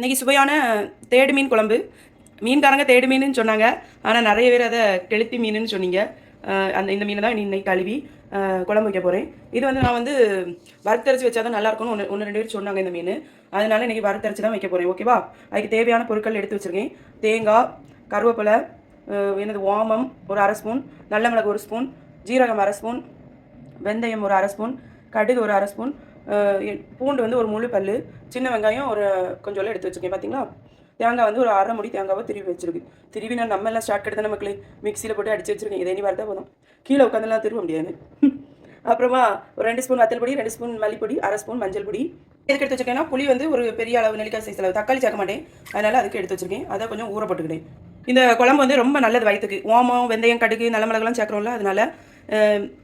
இன்றைக்கி சுவையான தேடு மீன் குழம்பு. மீன்காரங்க தேடு மீனுன்னு சொன்னாங்க. ஆனால் நிறைய பேர் அதை கெளுத்தி மீனுன்னு சொன்னீங்க. அந்த இந்த மீனை தான் இன்னைக்கு கழுவி குழம்பு வைக்க போகிறேன் இது வந்து நான் வந்து வறுத்தரைச்சி வச்சா தான் நல்லாயிருக்கும்னு ஒன்று ஒன்று ரெண்டு பேர் சொன்னாங்க இந்த மீன். அதனால இன்றைக்கி வறுத்தரைச்சி தான் வைக்க போகிறேன் ஓகேவா அதுக்கு தேவையான பொருட்கள் எடுத்து வச்சுருக்கேன். தேங்காய் கருவேப்பிலை என்னது ஓமம் ஒரு அரை ஸ்பூன் நல்ல மிளகு ஒரு ஸ்பூன் ஜீரகம் அரை ஸ்பூன் வெந்தயம் ஒரு அரை ஸ்பூன் கடுகு ஒரு அரை ஸ்பூன் பூண்டு வந்து ஒரு முழு பல் சின்ன வெங்காயம் ஒரு கொஞ்சம் எடுத்து வச்சுருக்கேன் பார்த்தீங்களா தேங்காய் வந்து ஒரு அரை முடி தேங்காவை திருவி வச்சிருக்கு. திருவி நான் நம்ம எல்லாம் ஷார்ட் கட்டு மக்களே மிக்சியில் போட்டு அடிச்சு வச்சிருக்கேன். இதை இனி வரதா போதும். கீழே உட்காந்துலாம் திரும்ப முடியாது. அப்புறமா ஒரு ரெண்டு ஸ்பூன் வத்தல் பொடி ரெண்டு ஸ்பூன் மல்லிப்பொடி அரை ஸ்பூன் மஞ்சள் பொடி. எதுக்கு எடுத்து வச்சிருக்கேன்னா புளி வந்து ஒரு பெரிய அளவு நெல்லிக்காய் சைஸ் அளவு. தக்காளி சேர்க்க மாட்டேன். அதனால் அதுக்கு எடுத்து வச்சிருக்கேன். அதை கொஞ்சம் ஊற போட்டுக்கிட்டேன். இந்த குழம்பு வந்து ரொம்ப நல்லது வயிற்றுக்கு ஓமம் வெந்தயம் கடுகு நல்ல மிளகுலாம் சேர்க்குறோம்ல அதனால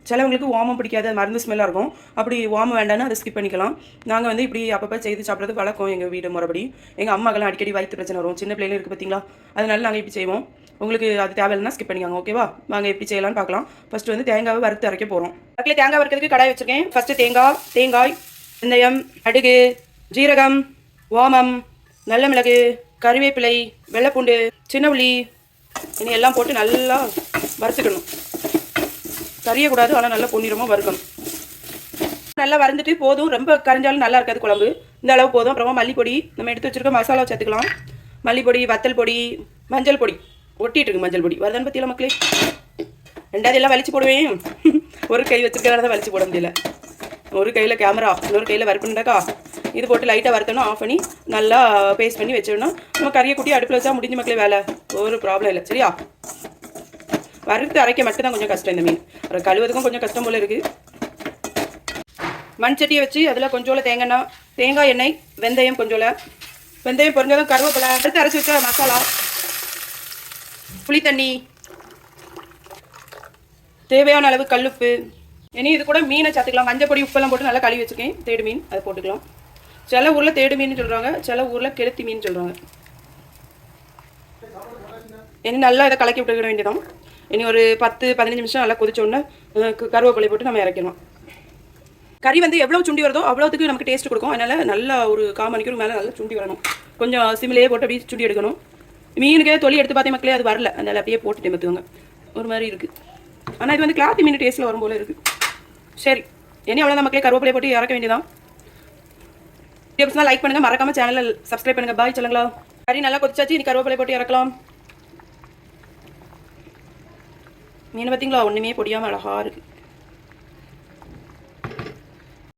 சிலவங்களுக்கு ஓமம் பிடிக்காது மருந்து ஸ்மெல்லாக இருக்கும். அப்படி ஓமம் வேண்டாம்னு அதை ஸ்கிப் பண்ணிக்கலாம். நாங்கள் வந்து இப்படி அப்பப்போ செய்து சாப்பிட்றது வழக்கம் எங்கள் வீடு முறைப்படி எங்கள் அம்மாக்கெல்லாம் அடிக்கடி வயிற்று பிரச்சனை வரும். சின்ன பிள்ளைல இருக்குது பார்த்தீங்களா அதனால நாங்கள் இப்படி செய்வோம். உங்களுக்கு அது தேவையில்லைன்னா ஸ்கிப் பண்ணிக்கோங்க ஓகேவா நாங்கள் எப்படி செய்யலாம்னு பார்க்கலாம் ஃபஸ்ட்டு வந்து தேங்காவை வறுத்து அரைக்க போகிறோம் பக்கத்தில் தேங்காய் வறுக்கிறதுக்கு கடாய் வச்சுருக்கேன். ஃபஸ்ட்டு தேங்காய் தேங்காய் வெந்தயம் கடுகு ஜீரகம் ஓமம் நல்ல மிளகு கருவேப்பிலை வெள்ளைப்பூண்டு சின்ன உள்ளி இனி எல்லாம் போட்டு நல்லா வறுத்துக்கணும். கறியக்கூடாது ஆனால் நல்லா பொன்னிறமாக வறுக்கணும். நல்லா வறந்துட்டு போதும். ரொம்ப கரைஞ்சாலும் நல்லா இருக்காது குழம்பு. இந்த அளவு போதும். அப்புறமா மல்லிப்பொடி. நம்ம எடுத்து வச்சிருக்க மசாலா சேர்த்துக்கலாம். மல்லிப்பொடி வத்தல் பொடி மஞ்சள் பொடி. ஒட்டிட்டு இருக்கு மஞ்சள் பொடி. வருதான்னு பற்றியில மக்களே? ரெண்டாவது எல்லாம் வலிச்சு போடுவேன். ஒரு கை வச்சிருக்கிறத தான் வலிச்சு போட முடியல. ஒரு கையில் கேமரா இன்னொரு கையில் வறுப்புண்டாக்கா இது போட்டு லைட்டாக வறுத்தணும் ஆஃப் பண்ணி நல்லா பேஸ்ட் பண்ணி வச்சிடணும். நம்ம கறியை குட்டி அடுப்பில் வச்சா முடிஞ்ச மக்களே வேலை. ஒரு ப்ராப்ளம் இல்லை. சரியா? வறுத்து அரைக்க மட்டும்தான் கொஞ்சம் கஷ்டம் இந்த மீன். அப்புறம் கழுவுறதுக்கும் கொஞ்சம் கஷ்டம் போல் இருக்குது மண் சட்டியை வச்சு அதில் கொஞ்சோல தேங்காய் தேங்காய் எண்ணெய் வெந்தயம் கொஞ்சோல. வெந்தயம் பொறிஞ்சதும் கருவேப்பிலை அடுத்து அரைச்சி வச்ச மசாலா. புளி தண்ணி தேவையான அளவு கல்லுப்பு. இனி இது கூட மீனை சேர்த்துக்கலாம் மஞ்சள் பொடி உப்பெல்லாம் போட்டு நல்லா கழுவி வச்சுருக்கேன். தேடு மீன் அதை போட்டுக்கலாம். சில ஊரில் தேடு மீன் சொல்கிறாங்க சில ஊரில் கெளுத்தி மீன் சொல்கிறாங்க இனி நல்லா இதை கலக்கி விட்டுக்கிட வேண்டியதான் இனி ஒரு பத்து பதினஞ்சு நிமிஷம் நல்லா கொதிச்சோடனே க- கருவேப்பிலை போட்டு நம்ம இறக்கிடலாம். கறி வந்து எவ்வளோ சுண்டி வருதோ அவ்வளோத்துக்கு நமக்கு டேஸ்ட் கொடுக்கும். அதனால நல்லா ஒரு கால் மணிக்கூர் மேலே நல்லா சுண்டி வரணும். கொஞ்சம் சிமிலேயே போட்டு அப்படியே சுண்டி எடுக்கணும். மீனுக்கே தொலி எடுத்து பார்த்தே மக்களே அது வரல. அதனால் அப்படியே போட்டுட்டு பார்த்துக்கோங்க. ஒரு மாதிரி இருக்குது ஆனால் இது வந்து கிளாத்தி மீன் டேஸ்ட்டில் வரும் போல இருக்குது சரி. இனி அவ்வளோதான் மக்களே கருவேப்பிலை போட்டு இறக்க வேண்டியதான் வீடியோஸ்லாம் லைக் பண்ணுங்க. மறக்காம சேனலில் சப்ஸ்கிரைப் பண்ணுங்க. பாய் சொல்லுங்களா? கறி நல்லா கொதிச்சாச்சு. இனி கருவேப்பிலை போட்டு இறக்கலாம். மீன் பார்த்தீங்களா? ஒன்றுமே பொடியாமல் அழகா இருக்குது